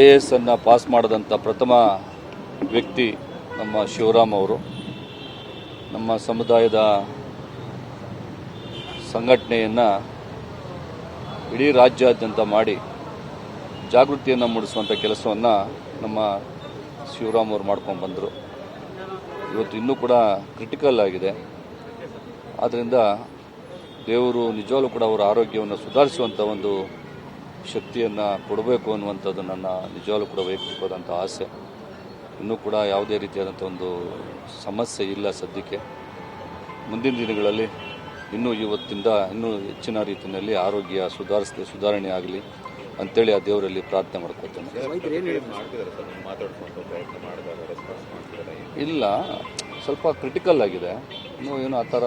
I A S ಅನ್ನು pass ಮಾಡಿದಂಥ ಪ್ರಥಮ ವ್ಯಕ್ತಿ ನಮ್ಮ ಶಿವರಾಮ್ ಅವರು. ನಮ್ಮ ಸಮುದಾಯದ ಸಂಘಟನೆಯನ್ನು ಇಡೀ ರಾಜ್ಯಾದ್ಯಂತ ಮಾಡಿ ಜಾಗೃತಿಯನ್ನು ಮೂಡಿಸುವಂಥ ಕೆಲಸವನ್ನು ನಮ್ಮ ಶಿವರಾಮ್ ಅವರು ಮಾಡ್ಕೊಂಡು ಬಂದರು. ಇವತ್ತು ಇನ್ನೂ ಕೂಡ ಕ್ರಿಟಿಕಲ್ ಆಗಿದೆ. ಆದ್ದರಿಂದ ದೇವರು ನಿಜವಾಗ್ಲೂ ಕೂಡ ಅವರ ಆರೋಗ್ಯವನ್ನು ಸುಧಾರಿಸುವಂಥ ಒಂದು ಶಕ್ತಿಯನ್ನು ಕೊಡಬೇಕು ಅನ್ನುವಂಥದ್ದು ನನ್ನ ನಿಜವಾಗ್ಲೂ ಕೂಡ ವೈಯಕ್ತಿಕವಾದಂಥ ಆಸೆ. ಇನ್ನೂ ಕೂಡ ಯಾವುದೇ ರೀತಿಯಾದಂಥ ಒಂದು ಸಮಸ್ಯೆ ಇಲ್ಲ ಸದ್ಯಕ್ಕೆ. ಮುಂದಿನ ದಿನಗಳಲ್ಲಿ ಇನ್ನೂ ಇವತ್ತಿಂದ ಇನ್ನೂ ಹೆಚ್ಚಿನ ರೀತಿಯಲ್ಲಿ ಆರೋಗ್ಯ ಸುಧಾರಿಸಲಿ ಸುಧಾರಣೆ ಆಗಲಿ ಅಂತೇಳಿ ಆ ದೇವರಲ್ಲಿ ಪ್ರಾರ್ಥನೆ ಮಾಡ್ಕೊತೇನೆ ಇಲ್ಲ ಸ್ವಲ್ಪ ಕ್ರಿಟಿಕಲ್ ಆಗಿದೆ. ಇನ್ನೂ ಏನು ಆ ಥರ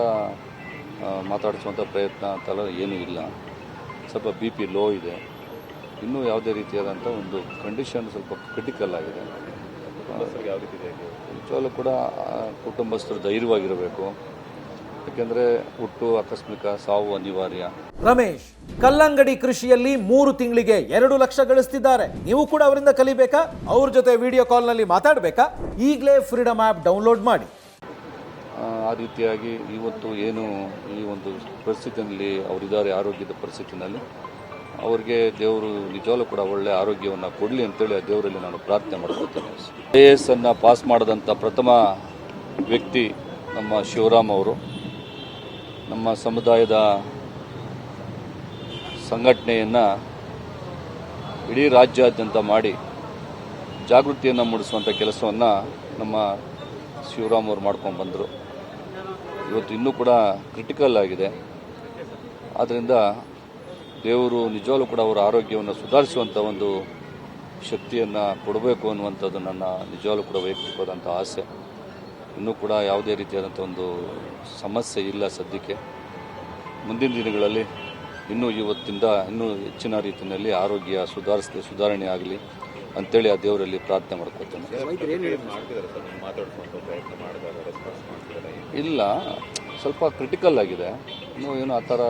ಮಾತಾಡಿಸುವಂಥ ಪ್ರಯತ್ನ ಅಂತೆಲ್ಲ ಏನೂ ಇಲ್ಲ. ಸ್ವಲ್ಪ ಬಿ ಪಿ ಲೋ ಇದೆ. ಇನ್ನೂ ಯಾವುದೇ ರೀತಿಯಾದಂಥ ಒಂದು ಕಂಡೀಷನ್ ಸ್ವಲ್ಪ ಕ್ರಿಟಿಕಲ್ ಆಗಿದೆ. ನಿಜವಾಗ್ಲೂ ಕೂಡ ಕುಟುಂಬಸ್ಥರು ಧೈರ್ಯವಾಗಿರಬೇಕು. ಯಾಕೆಂದರೆ ಹುಟ್ಟು ಆಕಸ್ಮಿಕ ಸಾವು ಅನಿವಾರ್ಯ. ರಮೇಶ್ ಕಲ್ಲಂಗಡಿ ಕೃಷಿಯಲ್ಲಿ ಮೂರು ತಿಂಗಳಿಗೆ ಎರಡು ಲಕ್ಷ ಗಳಿಸ್ತಿದ್ದಾರೆ. ನೀವು ಕೂಡ ಅವರಿಂದ ಕಲಿಬೇಕಾ? ಅವ್ರ ಜೊತೆ ವಿಡಿಯೋ ಕಾಲ್ನಲ್ಲಿ ಮಾತಾಡಬೇಕಾ? ಈಗಲೇ ಫ್ರೀಡಮ್ ಆ್ಯಪ್ ಡೌನ್ಲೋಡ್ ಮಾಡಿ. ಆ, ಆ ರೀತಿಯಾಗಿ ಇವತ್ತು ಏನು ಈ ಒಂದು ಪರಿಸ್ಥಿತಿಯಲ್ಲಿ ಅವರಿದ್ದಾರೆ ಆರೋಗ್ಯದ ಪರಿಸ್ಥಿತಿನಲ್ಲಿ ಅವ್ರಿಗೆ ದೇವರು ನಿಜವಾಗ್ಲೂ ಕೂಡ ಒಳ್ಳೆ ಆರೋಗ್ಯವನ್ನು ಕೊಡಲಿ ಅಂತೇಳಿ ಆ ದೇವರಲ್ಲಿ ನಾನು ಪ್ರಾರ್ಥನೆ ಮಾಡ್ಕೊಳ್ತೇನೆ. ಐ ಎ ಎಸ್ ಅನ್ನು ಪಾಸ್ ಮಾಡಿದಂಥ ಪ್ರಥಮ ವ್ಯಕ್ತಿ ನಮ್ಮ ಶಿವರಾಮ್ ಅವರು. ನಮ್ಮ ಸಮುದಾಯದ ಸಂಘಟನೆಯನ್ನು ಇಡೀ ರಾಜ್ಯಾದ್ಯಂತ ಮಾಡಿ ಜಾಗೃತಿಯನ್ನು ಮೂಡಿಸುವಂಥ ಕೆಲಸವನ್ನು ನಮ್ಮ ಶಿವರಾಮ್ ಅವರು ಮಾಡ್ಕೊಂಡು ಬಂದರು. ಇವತ್ತು ಇನ್ನೂ ಕೂಡ ಕ್ರಿಟಿಕಲ್ ಆಗಿದೆ. ಆದ್ದರಿಂದ ದೇವರು ನಿಜವಾಗ್ಲೂ ಕೂಡ ಅವರ ಆರೋಗ್ಯವನ್ನು ಸುಧಾರಿಸುವಂಥ ಒಂದು ಶಕ್ತಿಯನ್ನು ಕೊಡಬೇಕು ಅನ್ನುವಂಥದ್ದು ನನ್ನ ನಿಜವಾಗ್ಲೂ ಕೂಡ ವೈಯಕ್ತಿಕವಾದಂಥ ಆಸೆ. ಇನ್ನೂ ಕೂಡ ಯಾವುದೇ ರೀತಿಯಾದಂಥ ಒಂದು ಸಮಸ್ಯೆ ಇಲ್ಲ ಸದ್ಯಕ್ಕೆ. ಮುಂದಿನ ದಿನಗಳಲ್ಲಿ ಇನ್ನೂ ಇವತ್ತಿಂದ ಇನ್ನೂ ಹೆಚ್ಚಿನ ರೀತಿಯಲ್ಲಿ ಆರೋಗ್ಯ ಸುಧಾರಿಸಲಿ, ಸುಧಾರಣೆ ಆಗಲಿ ಅಂತೇಳಿ ಆ ದೇವರಲ್ಲಿ ಪ್ರಾರ್ಥನೆ ಮಾಡ್ಕೊತೇನೆ ಇಲ್ಲ, ಸ್ವಲ್ಪ ಕ್ರಿಟಿಕಲ್ ಆಗಿದೆ. ಇನ್ನೂ ಏನು ಆ ಥರ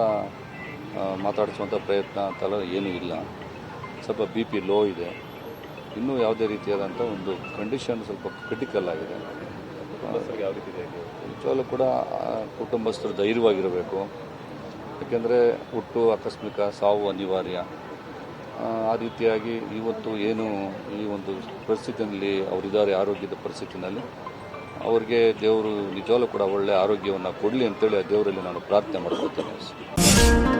ಮಾತಾಡಿಸುವಂಥ ಪ್ರಯತ್ನ ಅಂತೆಲ್ಲ ಏನೂ ಇಲ್ಲ. ಸ್ವಲ್ಪ ಬಿ ಪಿ ಲೋ ಇದೆ. ಇನ್ನೂ ಯಾವುದೇ ರೀತಿಯಾದಂಥ ಒಂದು ಕಂಡೀಷನ್ ಸ್ವಲ್ಪ ಕ್ರಿಟಿಕಲ್ ಆಗಿದೆ. ನಿಜವಾಗ್ಲೂ ಕೂಡ ಕುಟುಂಬಸ್ಥರು ಧೈರ್ಯವಾಗಿರಬೇಕು. ಯಾಕೆಂದರೆ ಹುಟ್ಟು ಆಕಸ್ಮಿಕ ಸಾವು ಅನಿವಾರ್ಯ. ಆ, ಆ ರೀತಿಯಾಗಿ ಇವತ್ತು ಏನು ಈ ಒಂದು ಪರಿಸ್ಥಿತಿಯಲ್ಲಿ ಅವರಿದ್ದಾರೆ ಆರೋಗ್ಯದ ಪರಿಸ್ಥಿತಿನಲ್ಲಿ ಅವರಿಗೆ ದೇವರು ನಿಜವಾಗ್ಲೂ ಕೂಡ ಒಳ್ಳೆಯ ಆರೋಗ್ಯವನ್ನು ಕೊಡಲಿ ಅಂತೇಳಿ ಆ ದೇವರಲ್ಲಿ ನಾನು ಪ್ರಾರ್ಥನೆ ಮಾಡ್ಕೊಳ್ತೇನೆ.